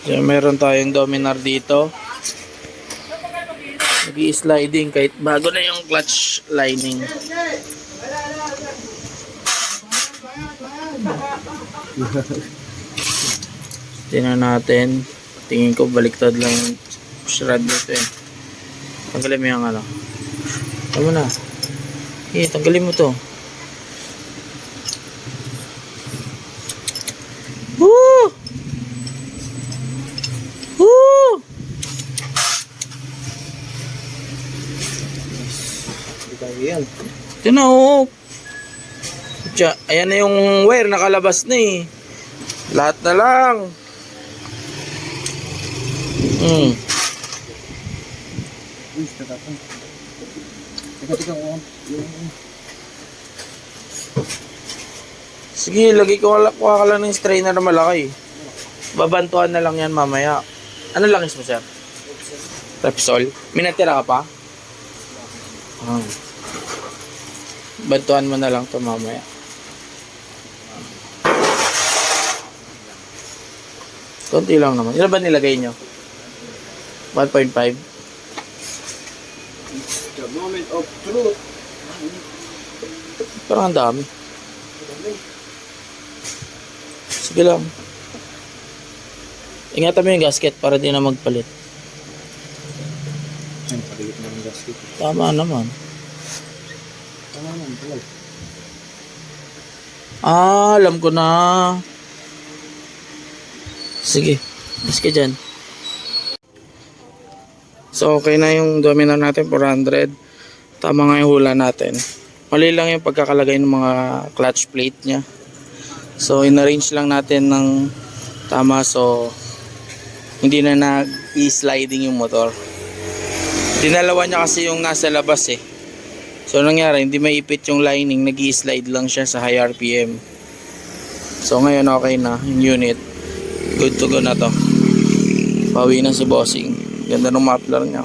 So, meron tayong dominar dito. Nag-i-sliding kahit bago na yung clutch lining. Tingnan natin. Tingin ko baliktad lang yung shroud nito eh. Tanggalin mo yung ano. Tama na. Eh, tanggalin mo to. Yan. Ito na oh. Tsa, ayan na yung wire nakalabas na eh. Lahat na lang. Hmm. Sige, lagi ko wala kuha ka lang ng strainer na malaki. Babantuan na lang yan mamaya. Ano lang mo, sir? Repsol. May natira ka pa? Ah. Bantuan mo na lang to mamaya. Konti lang naman. Ilan ba nilagay nyo? 1.5? The moment of truth. Parang ang dami. Sige lang. Ingatan mo yung gasket para di na magpalit. Pagalit na ng gasket. Tama naman. Ah, alam ko na. Sige. Mas ka dyan. So, okay na yung dominar natin, 400. Tama nga yung hula natin. Mali lang yung pagkakalagay ng mga clutch plate niya. So, in-arrange lang natin ng tama. So, hindi na nag-i-sliding yung motor. Dinalawa niya kasi yung nasa labas eh. So, nangyari, hindi maipit yung lining, nag slide lang siya sa high RPM. So, ngayon okay na yung unit. Good to go na to. Pawi na si bossing. Ganda ng muffler niya.